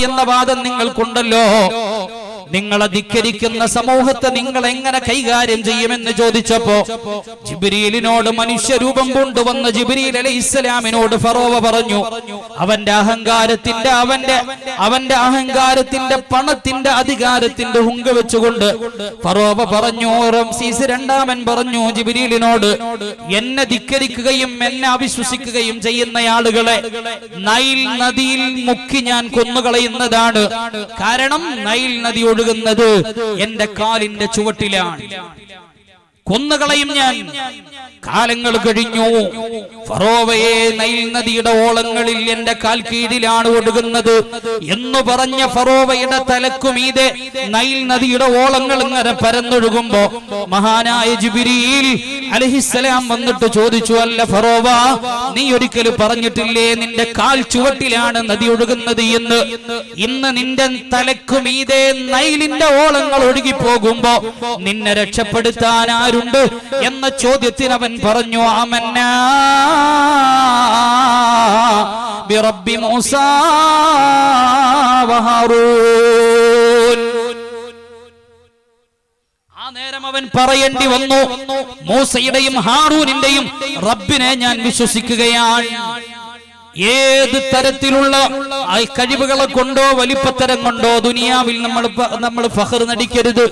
എന്ന വാദം നിങ്ങൾക്കുണ്ടല്ലോ. നിങ്ങളെ ധിക്കരിക്കുന്ന സമൂഹത്തെ നിങ്ങൾ എങ്ങനെ കൈകാര്യം ചെയ്യുമെന്ന് ചോദിച്ചപ്പോ ജിബിരിയിലിനോട് മനുഷ്യരൂപം കൊണ്ടുവന്ന ജിബിരിയിൽ അലൈഹി ഇസ്ലാമിനോട് ഫറോവ പറഞ്ഞു അവന്റെ അഹങ്കാരത്തിന്റെ അവന്റെ അവന്റെ അഹങ്കാരത്തിന്റെ പണത്തിന്റെ അധികാരത്തിന്റെ ഹുങ്ക വെച്ചുകൊണ്ട് ഫറോവ പറഞ്ഞു റംസീസ് രണ്ടാമൻ പറഞ്ഞു ജിബിരിയിലിനോട് എന്നെ ധിക്കരിക്കുകയും എന്നെ അവിശ്വസിക്കുകയും ചെയ്യുന്ന ആളുകളെ നൈൽ നദിയിൽ മുക്കി ഞാൻ കൊന്നുകളയുന്നതാണ്. കാരണം നൈൽ നദി ഒഴുകുന്നത് എന്റെ കാലിന്റെ ചുവട്ടിലാണ്. കൊന്നുകളയും ഞാൻ. കാലങ്ങൾ കഴിഞ്ഞു. ഫറോവയെ നൈൽ നദിയുടെ ഓളങ്ങളിൽ എന്റെ കാൽ കീഴിലാണ് ഒടുകുന്നത് എന്ന് പറഞ്ഞ ഫറോവയുടെ തലക്കുമീതെ നൈൽ നദിയുടെ ഓളങ്ങൾ ഇങ്ങനെ പരന്നൊഴുകുമ്പോ മഹാനായ ജിബിരിയിൽ അലഹിസലാം വന്നിട്ട് ചോദിച്ചു അല്ല ഫറോവ നീ ഒരിക്കലും പറഞ്ഞിട്ടില്ലേ നിന്റെ കാൽ ചുവട്ടിലാണ് നദി ഒഴുകുന്നത് എന്ന്? ഇന്ന് നിന്റെ തലക്കുമീതെ നൈലിന്റെ ഓളങ്ങൾ ഒഴുകി പോകുമ്പോ നിന്നെ രക്ഷപ്പെടുത്താൻ ആരുണ്ട്? എന്ന ചോദ്യത്തിന് അവൻ പറഞ്ഞു ആമന്ന ബിറബ്ബി മൂസ നേരം അവൻ പറയേണ്ടി വന്നു മൂസയുടെയും ഹാറൂനിന്റെയും റബ്ബിനെ ഞാൻ വിശ്വസിക്കുകയാണ്. ഏത് തരത്തിലുള്ള കഴിവുകളെ കൊണ്ടോ വലിപ്പത്തരം കൊണ്ടോ ദുനിയാവിൽ നമ്മൾ നമ്മൾ ഫഹർ നടിക്കരുത്.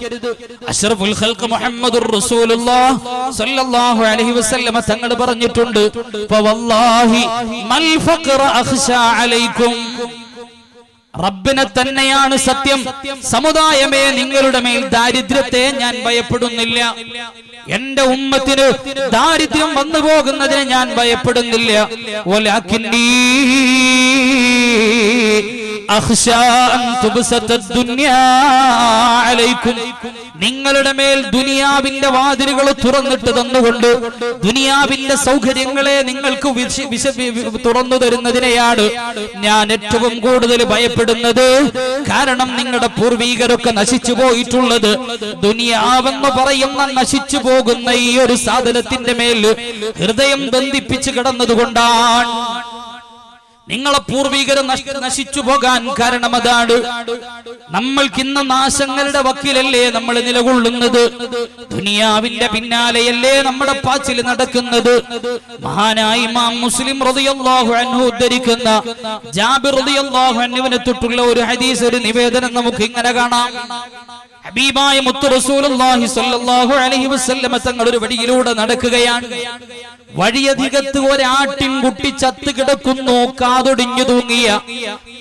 അഷ്റഫുൽ ഖൽഖ് മുഹമ്മദുർ റസൂലുള്ളാഹ് സ്വല്ലല്ലാഹു അലൈഹി വസല്ലമ തങ്ങൾ പറഞ്ഞിട്ടുണ്ട് ഫവല്ലാഹി മൽ ഫഖറ അഖ്ഷാ അലൈക്കും റബ്ബിനെ തന്നെയാണ് സത്യം. സമുദായമേ നിങ്ങളുടെ മേൽ ദാരിദ്ര്യത്തെ ഞാൻ ഭയപ്പെടുന്നില്ല. എന്റെ ഉമ്മത്തിന് ദാരിദ്ര്യം വന്നു പോകുന്നതിന് ഞാൻ ഭയപ്പെടുന്നില്ല. വലാകിന്നീ നിങ്ങളുടെ മേൽ ദുനിയാവിന്റെ വാതിലുകൾ തുറന്നിട്ട് തന്നുകൊണ്ട് ദുനിയാവിന്റെ സൗകര്യങ്ങളെ നിങ്ങൾക്ക് തുറന്നു തരുന്നതിനെയാണ് ഞാൻ ഏറ്റവും കൂടുതൽ ഭയപ്പെടുന്നത്. കാരണം നിങ്ങളുടെ പൂർവീകരൊക്കെ നശിച്ചു പോയിട്ടുള്ളത് ദുനിയാവെന്ന് പറയുന്ന നശിച്ചു പോകുന്ന ഈ ഒരു സാധനത്തിന്റെ മേൽ ഹൃദയം ബന്ധിപ്പിച്ച് കിടന്നതുകൊണ്ടാണ്. നിങ്ങളെ പൂർവികർ നശിച്ചു പോകാൻ കാരണം അതാണ്. നമ്മൾക്ക് ഇന്ന് നാശങ്ങളുടെ വക്കിലല്ലേ നമ്മൾ നിലകൊള്ളുന്നത്? ദുനിയാവിന്റെ പിന്നാലെയല്ലേ നമ്മുടെ പാച്ചിൽ നടക്കുന്നത്? മഹാനായി മാം മുസ്ലിം അൻഹു ഉദ്ധരിക്കുന്ന ജാബിർ അൻഹുവിനെ തൊട്ടുള്ള ഒരു ഹദീസ് ഒരു നിവേദനം നമുക്ക് ഇങ്ങനെ കാണാം. ഹബീബായ മുത്തു റസൂലുള്ളാഹി സ്വല്ലല്ലാഹു അലൈഹി വസല്ലമ തങ്ങൾ ഒരു വഴിയിലൂടെ നടക്കുകയാണ്. വഴിയധികത്ത് ഒരാട്ടിൻകുട്ടി ചത്ത് കിടക്കുന്നു കാതൊടിഞ്ഞു തൂങ്ങിയ.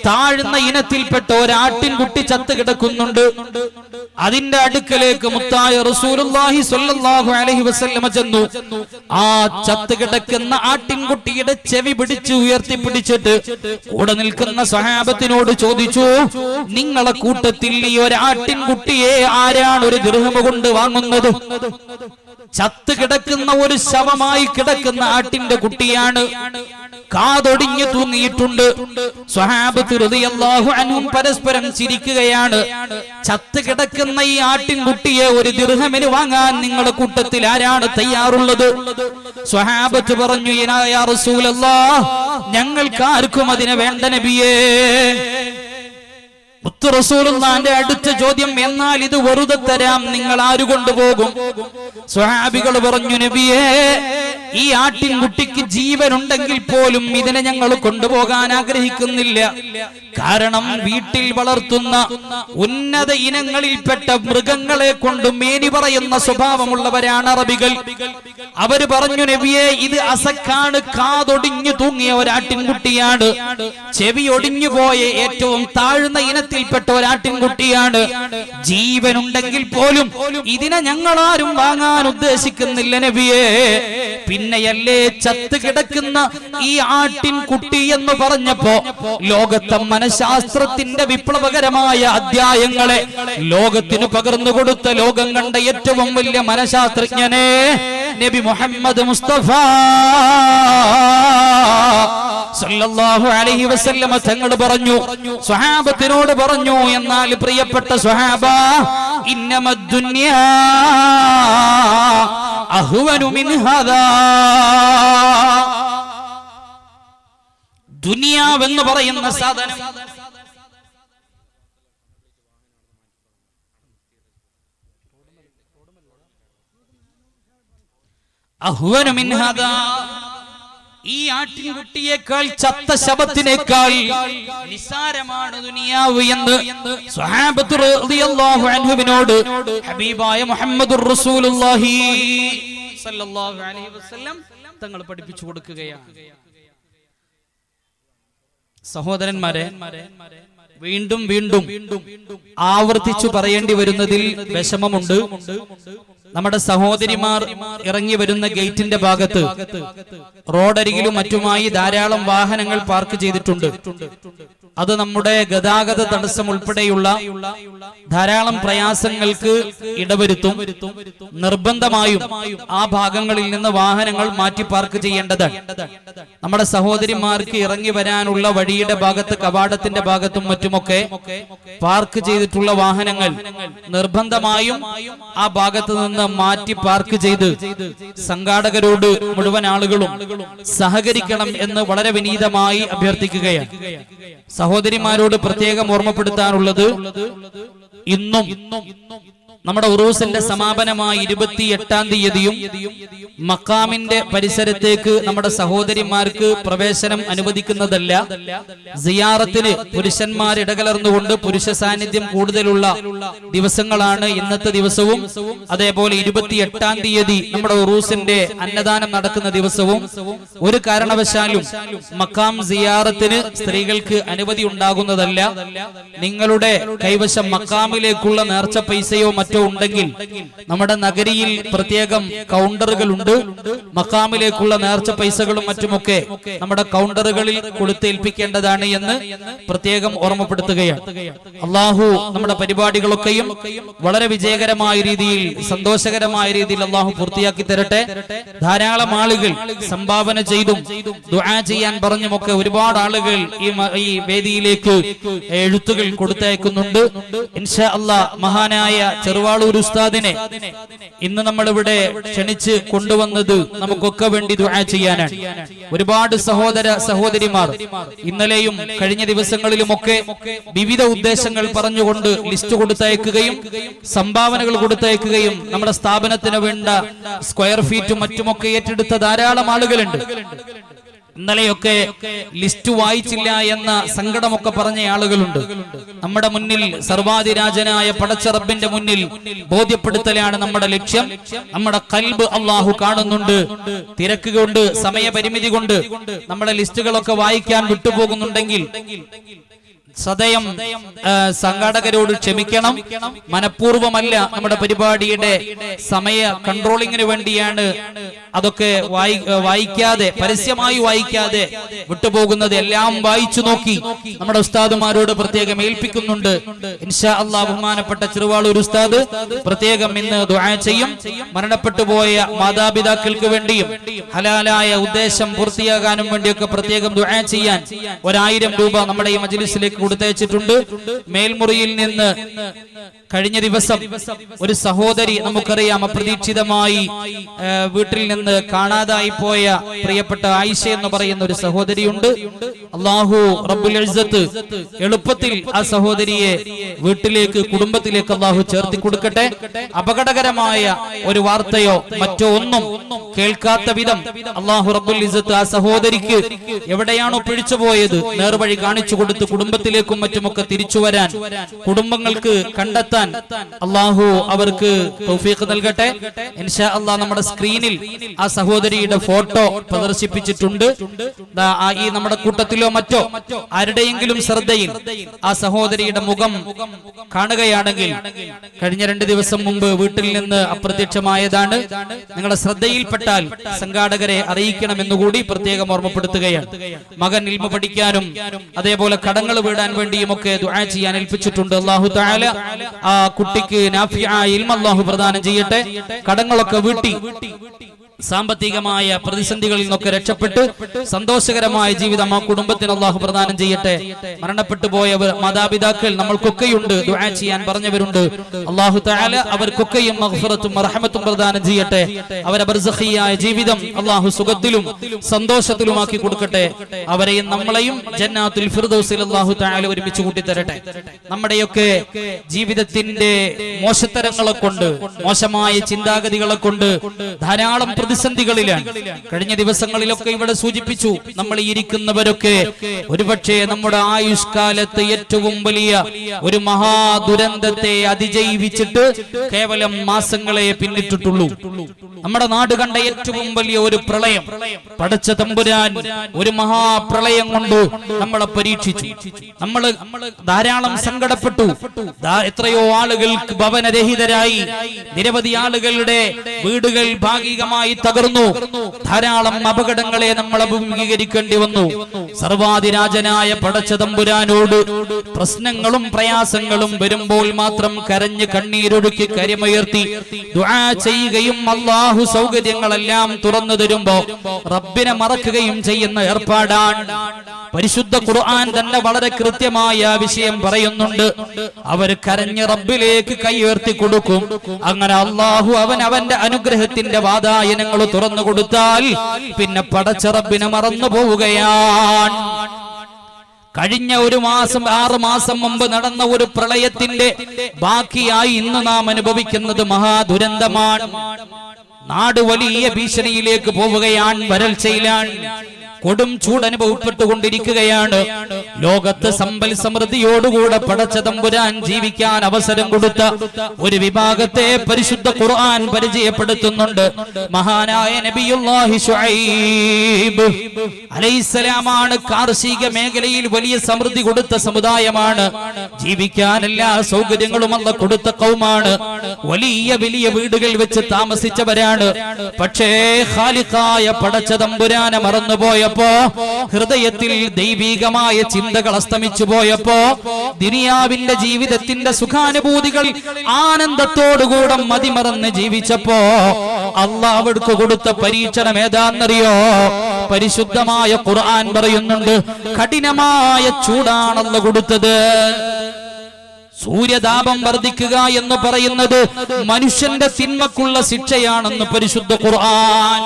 താഴ്ന്ന ഇനത്തിൽപ്പെട്ട ഒരാട്ടിൻകുട്ടി ചത്ത് കിടക്കുന്നുണ്ട്. അതിന്റെ അടുക്കലേക്ക് മുത്തായ റസൂലുള്ളാഹി സ്വല്ലല്ലാഹു അലൈഹി വസല്ലമ ചെന്നു. ആ ചത്ത് കിടക്കുന്ന ആട്ടിൻകുട്ടിയുടെ ചെവി പിടിച്ച് ഉയർത്തി പിടിച്ചിട്ട് കൂടെ നിൽക്കുന്ന സഹാബത്തിനോട് ചോദിച്ചു നിങ്ങളെ കൂട്ടത്തിൽ ഈ ഒരാട്ടിൻകുട്ടിയെ ആരാണ് ഒരു ഗൃഹമ കൊണ്ട് വാങ്ങുന്നത്? ചത്ത് കിടക്കുന്ന ഒരു ശവമായി കിടക്കുന്ന ആട്ടിന്റെ കുട്ടിയാണ്. കാതൊടിഞ്ഞു തൂങ്ങിയിട്ടുണ്ട്. അൻഹും പരസ്പരം ചിരിക്കുകയാണ്. ചത്ത് കിടക്കുന്ന ഈ ആട്ടിൻകുട്ടിയെ ഒരു ദിർഹമിന് വാങ്ങാൻ നിങ്ങളുടെ കൂട്ടത്തിൽ ആരാണ് തയ്യാറുള്ളത്? സ്വഹാബത്ത് പറഞ്ഞു "യാ റസൂലല്ലാഹ് ഞങ്ങൾക്ക് ആർക്കും അതിനെ വേണ്ട നബിയേ. മുത്തു റസൂലുള്ളാന്റെ അടുത്ത ചോദ്യം എന്നാൽ ഇത് വെറുതെ തരാം. നിങ്ങൾ ആര് കൊണ്ടുപോകും സ്വഹാബികൾ പറഞ്ഞു നബിയേ ഈ ആട്ടിൻകുട്ടിക്ക് ജീവനുണ്ടെങ്കിൽ പോലും ഇതിനെ ഞങ്ങൾ കൊണ്ടുപോകാൻ ആഗ്രഹിക്കുന്നില്ല. കാരണം വീട്ടിൽ വളർത്തുന്ന ഉന്നത ഇനങ്ങളിൽപ്പെട്ട മൃഗങ്ങളെ കൊണ്ട് മേനി പറയുന്ന സ്വഭാവമുള്ളവരാണ് അറബികൾ. അവർ പറഞ്ഞു നബിയെ ഇത് അസക്കാണ് കാതൊടിഞ്ഞു തൂങ്ങിയ ഒരാട്ടിൻകുട്ടിയാണ് ചെവി ഒടിഞ്ഞു പോയ ഏറ്റവും താഴ്ന്ന ഇനത്തിൽപ്പെട്ട ഒരാട്ടിൻകുട്ടിയാണ്. ജീവനുണ്ടെങ്കിൽ പോലും ഇതിനെ ഞങ്ങളാരും വാങ്ങാൻ ഉദ്ദേശിക്കുന്നില്ല നബിയെ. പിന്നെയല്ലേ ചത്ത് കിടക്കുന്ന ഈ ആട്ടിൻകുട്ടി എന്ന് പറഞ്ഞപ്പോ ലോകത്തെ മനഃശാസ്ത്രത്തിന്റെ വിപ്ലവകരമായ അധ്യായങ്ങളെ ലോകത്തിന് പകർന്നു കൊടുത്ത ലോകം കണ്ട ഏറ്റവും വലിയ മനഃശാസ്ത്രജ്ഞനെ നബി മുഹമ്മദ് മുസ്തഫ. സല്ലല്ലാഹു അലൈഹി വസല്ലം തങ്ങൾ പറഞ്ഞു സ്വഹാബത്തിനോട് പറഞ്ഞു എന്നാൽ പ്രിയപ്പെട്ട സ്വഹാബ ഇന്നമദ്ദുന്യ പറയുന്ന സാധനം അഹുവനുമിൻഹദ ഈ ആട്ടിൻകുട്ടിയേക്കാൾ ചത്ത ശബത്തിനേക്കാൾ നിസാരമാണ് ദുനിയാവ് എന്ന് അൻഹുവിനോട് ഹബീബായ വസല്ലം തങ്ങൾ പഠിപ്പിച്ചു കൊടുക്കുകയാണ്. സഹോദരന്മാരെ വീണ്ടും വീണ്ടും ആവർത്തിച്ചു പറയേണ്ടി വരുന്നതിൽ വിഷമമുണ്ട്. നമ്മുടെ സഹോദരിമാർ ഇറങ്ങി വരുന്ന ഗേറ്റിന്റെ ഭാഗത്ത് റോഡരികിലും മറ്റുമായി ധാരാളം വാഹനങ്ങൾ പാർക്ക് ചെയ്തിട്ടുണ്ട്. അത് നമ്മുടെ ഗതാഗത തടസ്സം ഉൾപ്പെടെയുള്ള ധാരാളം പ്രയാസങ്ങൾക്ക് ഇടവരുത്തും. നിർബന്ധമായും ആ ഭാഗങ്ങളിൽ നിന്ന് വാഹനങ്ങൾ മാറ്റി പാർക്ക് ചെയ്യേണ്ടതാണ്. നമ്മുടെ സഹോദരിമാർക്ക് ഇറങ്ങി വരാനുള്ള വഴിയുടെ ഭാഗത്ത് കവാടത്തിന്റെ ഭാഗത്തും മറ്റുമൊക്കെ പാർക്ക് ചെയ്തിട്ടുള്ള വാഹനങ്ങൾ നിർബന്ധമായും ആ ഭാഗത്ത് നിന്ന് മാറ്റി പാർക്ക് ചെയ്ത് സംഘാടകരോട് മുഴുവൻ ആളുകളും സഹകരിക്കണം എന്ന് വളരെ വിനീതമായി അഭ്യർത്ഥിക്കുകയാണ്. സഹോദരിമാരോട് പ്രത്യേകം ഓർമ്മപ്പെടുത്താനുള്ളത് ഇന്നും നമ്മുടെ ഉറൂസിന്റെ സമാപനമായ ഇരുപത്തി എട്ടാം തീയതിയും മക്കാമിന്റെ പരിസരത്തേക്ക് നമ്മുടെ സഹോദരിമാർക്ക് പ്രവേശനം അനുവദിക്കുന്നതല്ല. സിയാറത്തിന് പുരുഷന്മാർ ഇടകലർന്നുകൊണ്ട് പുരുഷ സാന്നിധ്യം കൂടുതലുള്ള ദിവസങ്ങളാണ് ഇന്നത്തെ ദിവസവും. അതേപോലെ ഇരുപത്തി എട്ടാം തീയതി നമ്മുടെ ഉറൂസിന്റെ അന്നദാനം നടക്കുന്ന ദിവസവും. ഒരു കാരണവശാലും മക്കാം സിയാറത്തിന് സ്ത്രീകൾക്ക് അനുമതി ഉണ്ടാകുന്നതല്ല. നിങ്ങളുടെ കൈവശം മക്കാമിലേക്കുള്ള നേർച്ച പൈസയോ ഉണ്ടെങ്കിൽ നമ്മുടെ നഗരിയിൽ പ്രത്യേകം കൗണ്ടറുകൾ ഉണ്ട് മക്കാമിലേക്കുള്ള നേർച്ച പൈസകളും മറ്റുമൊക്കെ നമ്മുടെ കൗണ്ടറുകളിൽ കൊടുത്തേൽപ്പിക്കേണ്ടതാണ് എന്ന് പ്രത്യേകം ഓർമ്മപ്പെടുത്തുകയാണ്. അള്ളാഹു നമ്മുടെ പരിപാടികളൊക്കെയും വളരെ വിജയകരമായ രീതിയിൽ സന്തോഷകരമായ രീതിയിൽ അള്ളാഹു പൂർത്തിയാക്കി തരട്ടെ. ധാരാളം ആളുകൾ സംഭാവന ചെയ്തും ദുആ ചെയ്യാൻ പറഞ്ഞുമൊക്കെ ഒരുപാട് ആളുകൾ ഈ ഈ വേദിയിലേക്ക് എഴുത്തുകൾ കൊടുത്തയക്കുന്നുണ്ട്. ഇൻഷാ അള്ളാ മഹാനായ ചെറുവാളൂർ ഉസ്താദിനെ ഇന്ന് നമ്മളിവിടെ ക്ഷണിച്ച് കൊണ്ടുവന്നത് നമുക്കൊക്കെ വേണ്ടി ദുആ ചെയ്യാനാണ്. ഒരുപാട് സഹോദര സഹോദരിമാർ ഇന്നലെയും കഴിഞ്ഞ ദിവസങ്ങളിലുമൊക്കെ വിവിധ ഉദ്ദേശങ്ങൾ പറഞ്ഞുകൊണ്ട് ലിസ്റ്റ് കൊടുത്തയക്കുകയും സംഭാവനകൾ കൊടുത്തയക്കുകയും നമ്മുടെ സ്ഥാപനത്തിന് വേണ്ട സ്ക്വയർ ഫീറ്റും മറ്റുമൊക്കെ ഏറ്റെടുത്ത ധാരാളം ആളുകളുണ്ട്. ഇന്നലെയൊക്കെ ലിസ്റ്റ് വായിച്ചില്ല എന്ന സങ്കടമൊക്കെ പറഞ്ഞ ആളുകളുണ്ട്. നമ്മുടെ മുന്നിൽ സർവാധിരാജനായ പടച്ചറബിന്റെ മുന്നിൽ ബോധ്യപ്പെടുത്തലാണ് നമ്മുടെ ലക്ഷ്യം. നമ്മുടെ കൽബ് അള്ളാഹു കാണുന്നുണ്ട്. തിരക്ക് കൊണ്ട് സമയപരിമിതി കൊണ്ട് നമ്മുടെ ലിസ്റ്റുകളൊക്കെ വായിക്കാൻ വിട്ടുപോകുന്നുണ്ടെങ്കിൽ സദയം സംഘാടകരോട് ക്ഷമിക്കണം. മനഃപൂർവമല്ല നമ്മുടെ പരിപാടിയുടെ സമയ കൺട്രോളിങ്ങിന് വേണ്ടിയാണ് അതൊക്കെ വായി വായിക്കാതെ പരസ്യമായി വായിക്കാതെ വിട്ടുപോകുന്നത്. എല്ലാം വായിച്ചു നോക്കി നമ്മുടെ ഉസ്താദുമാരോട് പ്രത്യേകം ഏൽപ്പിക്കുന്നുണ്ട്. ഇൻഷാ അള്ളാഹ് ബഹുമാനപ്പെട്ട ചെറുവാളൂർ ഉസ്താദ് പ്രത്യേകം ഇന്ന് ദുആ ചെയ്യും. മരണപ്പെട്ടു പോയ മാതാപിതാക്കൾക്ക് വേണ്ടിയും ഹലാലായ ഉദ്ദേശം പൂർത്തിയാകാനും വേണ്ടിയൊക്കെ പ്രത്യേകം ദുആ ചെയ്യാൻ ഒരായിരം രൂപ നമ്മുടെ ഈ മജ്ലിസിലേക്ക് കൊടുത്തയച്ചിട്ടുണ്ട് മേൽമുറിയിൽ നിന്ന് കഴിഞ്ഞ ദിവസം ഒരു സഹോദരി നമുക്കറിയാം അപ്രതീക്ഷിതമായി വീട്ടിൽ നിന്ന് കാണാതായി പോയ പ്രിയപ്പെട്ട ആയിഷ എന്ന് പറയുന്ന ഒരു സഹോദരിയുണ്ട്. അള്ളാഹു റബ്ബുൽ എളുപ്പത്തിൽ ആ സഹോദരിയെ വീട്ടിലേക്ക് കുടുംബത്തിലേക്ക് അള്ളാഹു ചേർത്തി കൊടുക്കട്ടെ. അപകടകരമായ ഒരു വാർത്തയോ മറ്റോ ഒന്നും കേൾക്കാത്ത വിധം അള്ളാഹു റബ്ബുൽ ആ സഹോദരിക്ക് എവിടെയാണോ പിഴിച്ചുപോയത് നേർവഴി കാണിച്ചു കൊടുത്ത് കുടുംബത്തിലേക്കും മറ്റുമൊക്കെ തിരിച്ചു വരാൻ കുടുംബങ്ങൾക്ക് കണ്ടെത്താൻ അള്ളാഹു അവർക്ക് തൗഫീഖ് നൽകട്ടെ. ഇൻഷാ അള്ളാഹ് നമ്മുടെ സ്ക്രീനിൽ ആ സഹോദരിയുടെ ഫോട്ടോ പ്രദർശിപ്പിച്ചിട്ടുണ്ട്. ഈ നമ്മുടെ കൂട്ടത്തിലോ മറ്റോ ആരുടെയെങ്കിലും ശ്രദ്ധയിൽ ആ സഹോദരിയുടെ മുഖം കാണുകയാണെങ്കിൽ കഴിഞ്ഞ രണ്ട് ദിവസം മുമ്പ് വീട്ടിൽ നിന്ന് അപ്രത്യക്ഷമായതാണ്. നിങ്ങളുടെ ശ്രദ്ധയിൽപ്പെട്ടാൽ സംഘാടകരെ അറിയിക്കണമെന്നുകൂടി പ്രത്യേകം ഓർമ്മപ്പെടുത്തുകയാണ്. മകൻ ഇൽമ പഠിക്കാനും അതേപോലെ കടങ്ങൾ വീടാൻ വേണ്ടിയും ഒക്കെ ദുആ ചെയ്യാൻ ഏൽപ്പിച്ചിട്ടുണ്ട്. അള്ളാഹു താല ആ കുട്ടിക്ക് നാഫിയ ഇൽമ അള്ളാഹു പ്രദാനം ചെയ്യട്ടെ. കടങ്ങളൊക്കെ വീട്ടി. സാമ്പത്തികമായ പ്രതിസന്ധികളിൽ നിന്നൊക്കെ രക്ഷപ്പെട്ട് സന്തോഷകരമായ ജീവിതം ആ കുടുംബത്തിന് അള്ളാഹു പ്രദാനം ചെയ്യട്ടെ. മരണപ്പെട്ടു പോയവർ മാതാപിതാക്കൾ നമ്മൾക്കൊക്കെയുണ്ട്. ദുആ ചെയ്യാൻ പറഞ്ഞവരുണ്ട്. അള്ളാഹു താല അവർക്കൊക്കെയും മഗ്ഫിറത്തും റഹ്മത്തും പ്രദാനം ചെയ്യട്ടെ. അവരെ ബർസഹിയായ ജീവിതം അള്ളാഹു സുഖത്തിലും സന്തോഷത്തിലുമാക്കി കൊടുക്കട്ടെ. അവരെയും നമ്മളെയും ജന്നാത്തുൽ ഫിർദൗസിൽ അള്ളാഹു താല ഒരുമിച്ച് കൂട്ടിത്തരട്ടെ. നമ്മുടെയൊക്കെ ജീവിതത്തിന്റെ മോശത്തരങ്ങളെ കൊണ്ട് മോശമായ ചിന്താഗതികളെ കൊണ്ട് ധാരാളം പ്രതിസന്ധികളിലാണ്. കഴിഞ്ഞ ദിവസങ്ങളിലൊക്കെ ഇവിടെ സൂചിപ്പിച്ചു നമ്മൾ ഇരിക്കുന്നവരൊക്കെ ഒരുപക്ഷെ നമ്മുടെ ആയുഷ്കാലത്ത് ഏറ്റവും വലിയ ഒരു മഹാ ദുരന്തത്തെ അതിജീവിച്ചിട്ട് കേവലം മാസങ്ങളെ പിന്നിട്ടിട്ടുള്ളൂ. നമ്മുടെ നാട് കണ്ട ഏറ്റവും വലിയ ഒരു പ്രളയം പടച്ച തമ്പുരാൻ ഒരു മഹാപ്രളയം കൊണ്ട് നമ്മളെ പരീക്ഷിച്ചു. നമ്മൾ ധാരാളം സങ്കടപ്പെട്ടു. എത്രയോ ആളുകൾ ഭവനരഹിതരായി. നിരവധി ആളുകളുടെ വീടുകൾ ഭാഗികമായി തകർന്നു. ധാരാളം അപകടങ്ങളെ നമ്മൾ അഭിമുഖീകരിക്കേണ്ടി വന്നു. സർവാധിരാജനായ പടച്ച തമ്പുരാനോട് പ്രശ്നങ്ങളും പ്രയാസങ്ങളും വരുമ്പോൾ മാത്രം കരഞ്ഞ് കണ്ണീരൊഴുക്കി കരിമുയർത്തി ചെയ്യുകയും അള്ളാഹു സൗകര്യങ്ങളെല്ലാം തുറന്നു തരുമ്പോ റബ്ബിനെ മറക്കുകയും ചെയ്യുന്ന ഏർപ്പാടാണ്. പരിശുദ്ധ ഖുർആൻ തന്നെ വളരെ കൃത്യമായ വിഷയം പറയുന്നുണ്ട്. അവർ കരഞ്ഞ് റബ്ബിലേക്ക് കൈ ഉയർത്തി കൊടുക്കും. അങ്ങനെ അള്ളാഹു അവൻ അവന്റെ അനുഗ്രഹത്തിന്റെ വാതായനങ്ങൾ തുറന്നു കൊടുത്താൽ പിന്നെ പടച്ച റബ്ബിനെ മറന്നു പോവുകയാണ്. കഴിഞ്ഞ ഒരു മാസം ആറു മാസം മുമ്പ് നടന്ന ഒരു പ്രളയത്തിന്റെ ബാക്കിയായി ഇന്ന് നാം അനുഭവിക്കുന്നത് മഹാദുരന്തമാണ്. നാട് വലിയ ഭീഷണിയിലേക്ക് പോവുകയാണ് വരൾച്ചയിലാണ്. കൊടും ചൂട് അനുഭവപ്പെട്ടുകൊണ്ടിരിക്കുകയാണ്. ലോകത്ത് സമ്പൽ സമൃദ്ധിയോടുകൂടെ പടച്ച തമ്പുരാൻ ജീവിക്കാൻ അവസരം കൊടുത്ത ഒരു വിഭാഗത്തെ പരിശുദ്ധ ഖുർആൻ പരിചയപ്പെടുത്തുന്നുണ്ട്. മഹാനായ നബിയുല്ലാഹി ശുഐബ് അലൈഹിസ്സലാമാണ് കാർഷിക മേഖലയിൽ വലിയ സമൃദ്ധി കൊടുത്ത സമുദായമാണ്. ജീവിക്കാൻ എല്ലാ സൗകര്യങ്ങളും അല്ല കൊടുത്ത കൗമാണ്. വലിയ വലിയ വീടുകൾ വെച്ച് താമസിച്ചവരാണ്. പക്ഷേ ഖാലിഖായ പടച്ച തമ്പുരാനെ മറന്നുപോയപ്പോ ഹൃദയത്തിൽ ദൈവീകമായ ചിന്തകൾ അസ്തമിച്ചു പോയപ്പോ ദിനിയാവിന്റെ ജീവിതത്തിന്റെ സുഖാനുഭൂതികൾ ആനന്ദത്തോടുകൂടെ മതിമറന്ന് ജീവിച്ചപ്പോ അള്ളാവിടുക്ക് കൊടുത്ത പരീക്ഷണം ഏതാന്നറിയോ പരിശുദ്ധമായ ഖുർആൻ പറയുന്നുണ്ട് കഠിനമായ ചൂടാണല്ലോ കൊടുത്തത്. സൂര്യതാപം വർദ്ധിക്കുക എന്ന് പറയുന്നത് മനുഷ്യന്റെ തിന്മക്കുള്ള ശിക്ഷയാണെന്ന് പരിശുദ്ധ ഖുർആൻ.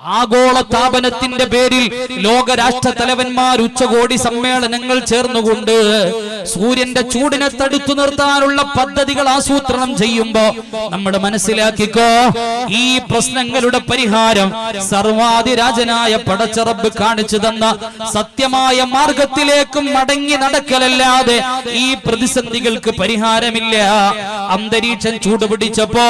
ആഗോള താപനത്തിന്റെ പേരിൽ ലോകരാഷ്ട്ര തലവന്മാർ ഉച്ചകോടി സമ്മേളനങ്ങൾ ചേർന്നുകൊണ്ട് സൂര്യന്റെ ചൂടിനെ തടുത്തു നിർത്താനുള്ള പദ്ധതികൾ ആസൂത്രണം ചെയ്യുമ്പോ നമ്മൾ മനസ്സിലാക്കിക്കോ ഈ പ്രശ്നങ്ങളുടെ പരിഹാരം സർവാധിരാജനായ പടച്ചറബ് കാണിച്ചു തന്ന സത്യമായ മാർഗത്തിലേക്കും മടങ്ങി നടക്കലല്ലാതെ ഈ പ്രതിസന്ധികൾക്ക് പരിഹാരമില്ല. അന്തരീക്ഷം ചൂടുപിടിച്ചപ്പോ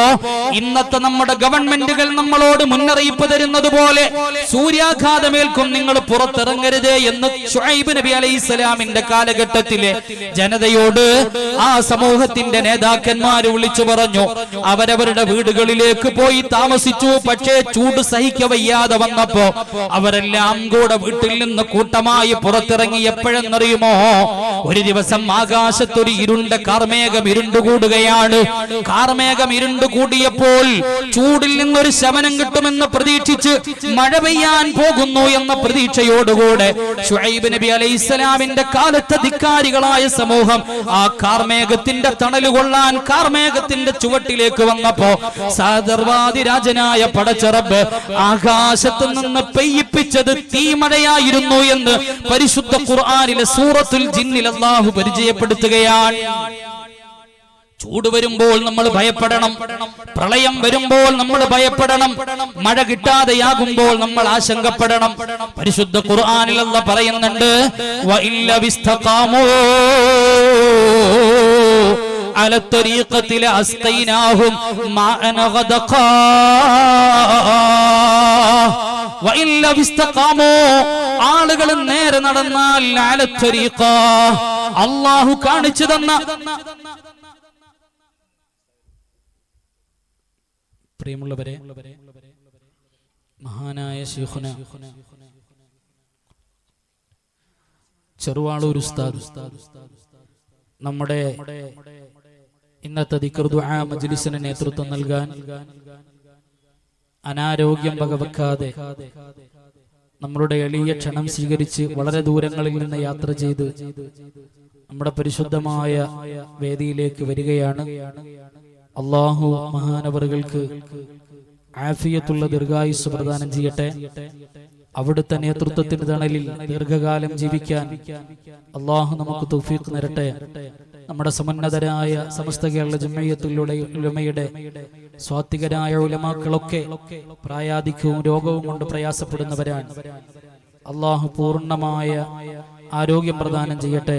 ഇന്നത്തെ നമ്മുടെ ഗവൺമെന്റുകൾ നമ്മളോട് മുന്നറിയിപ്പ് തരുന്നത് പോലെ സൂര്യാഘാതമേൽക്കും നിങ്ങൾ പുറത്തിറങ്ങരുത് എന്ന് ഷുഹൈബ് നബി അലൈഹി ഇസ്ലാമിന്റെ കാലഘട്ടത്തിലെ ജനതയോട് ആ സമൂഹത്തിന്റെ നേതാക്കന്മാര് വിളിച്ചു പറഞ്ഞു. അവരവരുടെ വീടുകളിലേക്ക് പോയി താമസിച്ചു. പക്ഷേ ചൂട് സഹിക്കവയ്യാതെ വന്നപ്പോ അവരെല്ലാം കൂടെ വീട്ടിൽ നിന്ന് കൂട്ടമായി പുറത്തിറങ്ങി എപ്പോഴെന്നറിയുമോ? ഒരു ദിവസം ആകാശത്തൊരു ഇരുണ്ട കാർമേഘം ഇരുണ്ടുകൂടുകയാണ് കാർമേഘം ഇരുണ്ടുകൂടിയപ്പോൾ ചൂടിൽ നിന്നൊരു ശമനം കിട്ടുമെന്ന് പ്രതീക്ഷിച്ച് മഴ പെയ്യാൻ പോകുന്നു എന്ന പ്രതീക്ഷയോടുകൂടെ ഷുഹൈബ് നബി അലൈഹി ഇസ്ലാമിന്റെ കാലത്ത് ധിക്കാരികളായ സമൂഹം ആ കാർമേഘത്തിന്റെ തണൽ കൊള്ളാൻ കാർമേഘത്തിന്റെ ചുവട്ടിലേക്ക് വന്നപ്പോ സാദർവാദി രാജനായ പടച്ചറബ് ആകാശത്ത് നിന്ന് പെയ്യിപ്പിച്ചത് തീമഴയായിരുന്നു എന്ന് പരിശുദ്ധ ഖുർആാനിലെ സൂറത്തുൽ ജിന്നിൽ അള്ളാഹു പരിചയപ്പെടുത്തുകയാണ്. ചൂട് വരുമ്പോൾ നമ്മൾ ഭയപ്പെടണം പ്രളയം വരുമ്പോൾ നമ്മൾ ഭയപ്പെടണം മഴ കിട്ടാതെയാകുമ്പോൾ നമ്മൾ ആശങ്കപ്പെടണം പരിശുദ്ധ ഖുർആനിൽ അല്ല പറയുന്നുണ്ട് വഇല്ല വിസ്തഖാമൂ على الطريقة لأسقيناهم ماء غدقا وإلا استقاموا ആളുകൾ നേരെ നടന്നാൽ അലത്തൊരീക്ക അള്ളാഹു കാണിച്ചു തന്ന പ്രിയമുള്ളവരെ മഹാനായ ശിഹുന ചെറുവാളൂർ ഉസ്താദ് നമ്മുടെ ഇന്നത്തെ ദിക്റുദു ആ മജ്ലിസിന് നേതൃത്വം നൽകാൻ അനാരോഗ്യം വകവെക്കാതെ നമ്മളുടെ എളിയ ക്ഷണം സ്വീകരിച്ച് വളരെ ദൂരങ്ങളിൽ നിന്ന് യാത്ര ചെയ്ത് നമ്മുടെ പരിശുദ്ധമായ വേദിയിലേക്ക് വരികയാണ്. അള്ളാഹു മഹാനവറുകൾക്ക് ആഫിയത്തുള്ള ദീർഘായുസ് പ്രദാനം ചെയ്യട്ടെ. അവിടുത്തെ നേതൃത്വത്തിന്റെ തണലിൽ ദീർഘകാലം ജീവിക്കാൻ അള്ളാഹു നമുക്ക് തൗഫീഖ് നിരട്ടെ. നമ്മുടെ സമുന്നതരായ സമസ്ത കേരള ജമ്മയത്തുലയുടെ സ്വാത്വികരായ ഉലമാക്കളൊക്കെ പ്രായാധിക്യവും രോഗവും കൊണ്ട് പ്രയാസപ്പെടുന്നവരാണ്. അള്ളാഹു പൂർണമായ ആരോഗ്യം പ്രദാനം ചെയ്യട്ടെ.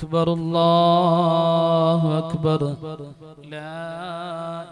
أكبر الله أكبر لا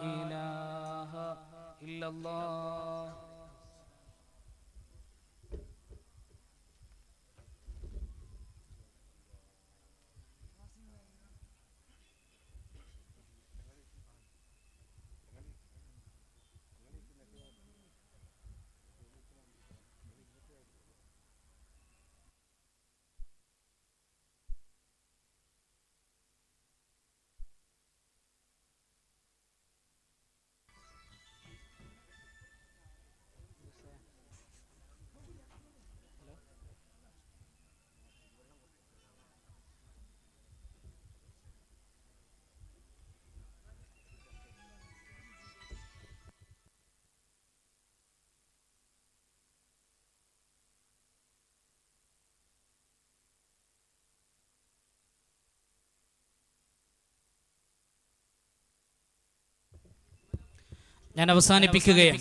ഞാൻ അവസാനിപ്പിക്കുകയാണ്.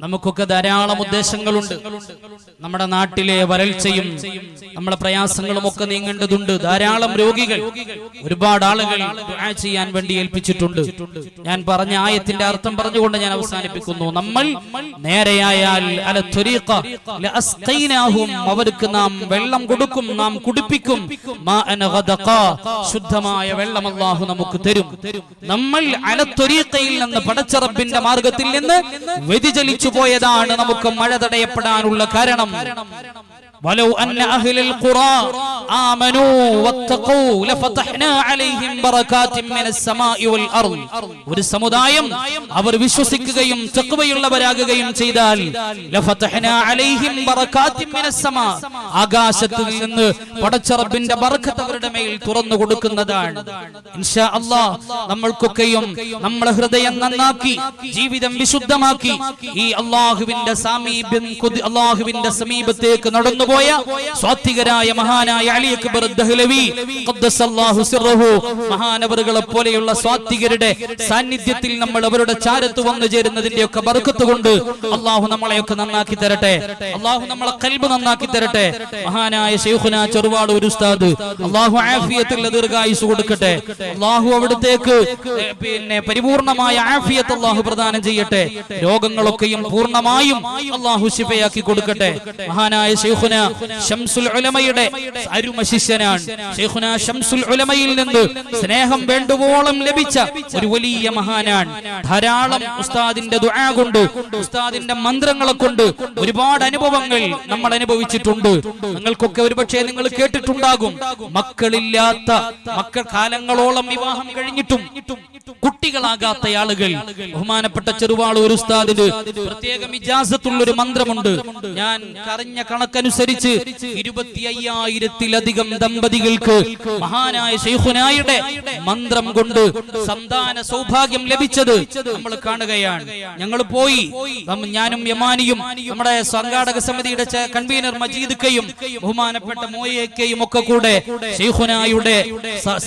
നമുക്കൊക്കെ ധാരാളം ഉദ്ദേശങ്ങളുണ്ട്. നമ്മുടെ നാട്ടിലെ വരൾച്ചയും നമ്മുടെ പ്രയാസങ്ങളും ഒക്കെ നീങ്ങേണ്ടതുണ്ട്. ധാരാളം രോഗികൾ ഒരുപാട് ആളുകൾ ചെയ്യാൻ വേണ്ടി ഏൽപ്പിച്ചിട്ടുണ്ട്. ഞാൻ പറഞ്ഞ ആയത്തിന്റെ അർത്ഥം പറഞ്ഞുകൊണ്ട് ഞാൻ അവസാനിപ്പിക്കുന്നു. നമ്മൾ നേരെയായാൽ അവർക്ക് നാം വെള്ളം കൊടുക്കും നാം കുടിപ്പിക്കും. ശുദ്ധമായ വെള്ളം അള്ളാഹു നമുക്ക് തരും. നമ്മൾ അല ത്വരീഖയിൽ നിന്ന് പടച്ചറബിന്റെ മാർഗത്തിൽ നിന്ന് വ്യതിചലിച്ചു പോയതാണ് നമുക്ക് മഴ തടയപ്പെടാനുള്ള കാരണം. ولو أن أهل القرى آمنوا واتقوا لفتحنا عليهم بركات من السماء والأرض ഒരു സമുദായം അവർ വിശ്വസിക്കുകയും തഖ്വയുള്ളവരാകുകയും ചെയ്താൽ ലഫതഹ്നാ അലൈഹിം ബറകാത്തിൻ മിനസ് സമാ ആകാശത്തിൽ നിന്ന് പടച്ചറബിന്റെ ബർക്കത്ത് അവരുടെ മേൽ തുറന്നു കൊടുക്കുന്നതാണ് ഇൻഷാ അല്ലാഹ് നമ്മൾക്കൊക്കെയും നമ്മളെ ഹൃദയം നന്നാക്കി ജീവിതം വിശുദ്ധമാക്കി ഈ അള്ളാഹുവിന്റെ സമീപം കൊതി- അള്ളാഹുവിന്റെ സമീപത്തേക്ക് നടന്നുപോയ സ്വാത്വികരായ മഹാനായ അലി അക്ബർ ദഹ്ലവി മഹാനവറുകളെ പോലെയുള്ള സ്വാത്വികരുടെ സാന്നിധ്യത്തിൽ നമ്മൾ അവരുടെ ചാരത്ത് വന്നു ചേരുന്നതിന്റെ ഒക്കെ ബർക്കത്ത് കൊണ്ട് അള്ളാഹു നമ്മളെയൊക്കെ നന്നാക്കി തരട്ടെ. അള്ളാഹു നമ്മളെ കൽബ് നന്നാക്കി തരട്ടെ. മഹാനായ ശൈഖുനാ ചെറുവാട് ഒരു ഉസ്താദ് അള്ളാഹു ആഫിയത്തിൽ ദീർഘായുസ് കൊടുക്കട്ടെ. അള്ളാഹു അവിടത്തേക്ക് പിന്നെ പരിപൂർണമായ ആഫിയത്ത് അള്ളാഹു പ്രദാനം ചെയ്യട്ടെ. രോഗങ്ങളൊക്കെയും പൂർണമായും അള്ളാഹു ശിഫയാക്കി കൊടുക്കട്ടെ. മഹാനായ ശൈഖുന ഷംസുൽ ഉലമയുടെ അരുമ ശിഷ്യനാണ്. ശൈഖുന ഷംസുൽ ഉലമയിൽ നിന്ന് സ്നേഹം വേണ്ടുവോളം ലഭിച്ച ഒരു വലിയ മഹാനാണ്. ധാരാളം ഉസ്താദിന്റെ ദുആ കൊണ്ട് ഉസ്താദിന്റെ മന്ത്രങ്ങളെ കൊണ്ട് ഒരുപാട് അനുഭവങ്ങൾ നമ്മൾ അനുഭവിച്ചിട്ടുണ്ട്. നിങ്ങൾക്കൊക്കെ ഒരുപക്ഷെ നിങ്ങൾ കേട്ടിട്ടുണ്ടാകും. മക്കളില്ലാത്ത മക്കൾ കാലങ്ങളോളം വിവാഹം കഴിഞ്ഞിട്ടും കുട്ടികളാകാത്ത ആളുകൾ. ബഹുമാനപ്പെട്ട ചെറുവാളൂർ ഉസ്താദിന് പ്രത്യേകം ഇജാസത്തുള്ള ഒരു മന്ത്രമുണ്ട്. ഞാൻ കറിഞ്ഞ കണക്കനുസരിച്ച് ഇരുപത്തി അയ്യായിരത്തിലധികം ദമ്പതികൾക്ക് മഹാനായ ഷെയ്ഖുനായുടെ മന്ത്രം കൊണ്ട് സന്താന സൗഭാഗ്യം ലഭിച്ചത് നമ്മൾ കാണുകയാണ്. ഞങ്ങൾ പോയി. ഞാനും യമാനിയും നമ്മുടെ സംഘാടക സമിതിയുടെ കൺവീനർ മജീദ് ബഹുമാനപ്പെട്ട മോയക്കയും ഒക്കെ കൂടെ ഷെയ്ഖുനായുടെ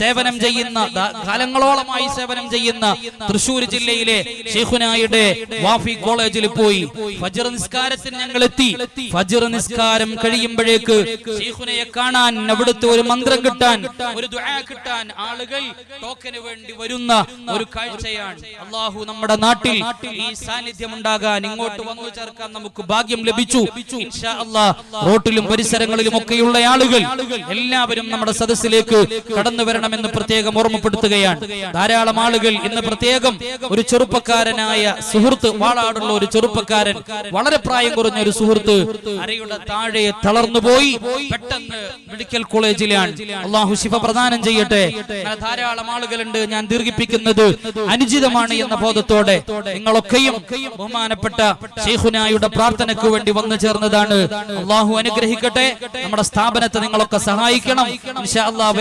സേവനം ചെയ്യുന്ന കാലങ്ങളോളമായി സേവനം ചെയ്യുന്ന തൃശൂർ ജില്ലയിലെ ഷെയ്ഖുനായുടെ വാഫി കോളേജിൽ പോയി ഫജർ നിസ്കാരത്തിന് ഞങ്ങൾ എത്തി. ഫജർ നിസ്കാരം കഴിയുമ്പോഴേക്ക് ഷെയ്ഖുനയെ കാണാൻ അവിടുത്തെ ഒരു മന്ത്രം കിട്ടാൻ ഒരു ദുആ കിട്ടാൻ ആളുകൾ ടോക്കന് വേണ്ടി വരുന്ന ഒരു കാഴ്ചയാണ്. അള്ളാഹു നമ്മുടെ നാട്ടിൽ ഈ സാന്നിധ്യം ഉണ്ടാകാൻ ഇങ്ങോട്ട് വന്നു ചേർക്കാൻ നമുക്ക് ഭാഗ്യം ലഭിച്ചു. റോട്ടിലും പരിസരങ്ങളിലും ഒക്കെയുള്ള ആളുകൾ എല്ലാവരും നമ്മുടെ സദസ്സിലേക്ക് കടന്നു വരണമെന്ന് പ്രത്യേകം ഓർമ്മപ്പെടുത്തുകയാണ്. ധാരാളം ആളുകൾ ഇന്ന് പ്രത്യേകം ഒരു ചെറുപ്പക്കാരനായ സുഹൃത്ത് വാളാടുള്ള ഒരു ചെറുപ്പക്കാരൻ വളരെ പ്രായം കുറഞ്ഞ ഒരു സുഹൃത്ത് അരയുടെ താഴെ തളർന്നുപോയി പെട്ടെന്ന് മെഡിക്കൽ കോളേജിലാണ്. അള്ളാഹു ശിഫ പ്രദാനം ചെയ്യട്ടെ. ധാരാളം ആളുകളുണ്ട് ഞാൻ ദീർഘിപ്പിക്കുന്നത്. അനുചിതമാണ് എന്ന ബോധത്തോടെ നിങ്ങളൊക്കെയും ബഹുമാനപ്പെട്ട ഷെയ്ഖുനായുടെ പ്രാർത്ഥനയ്ക്ക് വേണ്ടി വന്നു ചേർന്നതാണ്. അള്ളാഹു അനുഗ്രഹിക്കട്ടെ. നമ്മുടെ സ്ഥാപനത്തെ നിങ്ങളൊക്കെ സഹായിക്കണം.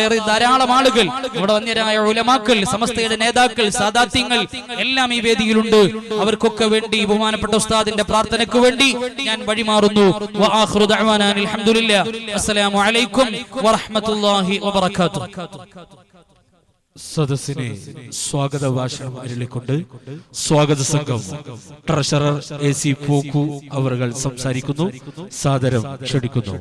വേറെ ധാരാളം ആളുകൾ ഇവിടെ വന്യരായ ഉലമാക്കൾ സമസ്തയുടെ നേതാക്കൾ സാദാത്യങ്ങൾ എല്ലാം ഈ വേദിയിലുണ്ട്. അവർക്കൊക്കെ വേണ്ടി ബഹുമാനപ്പെട്ട ഉസ്താദിന്റെ പ്രാർത്ഥനയ്ക്ക് വേണ്ടി ഞാൻ വഴിമാറുന്നു. അസ്സലാമു അലൈക്കും വറഹ്മത്തുള്ളാഹി വബറകാതുഹു. സദസ്സിനെ സ്വാഗത ഭാഷണം അരുളിക്കൊണ്ട് സ്വാഗത സംഘം ട്രഷറർ എ സി പോക്കു അവർ സംസാരിക്കുന്നു. സാദരം ക്ഷണിക്കുന്നു.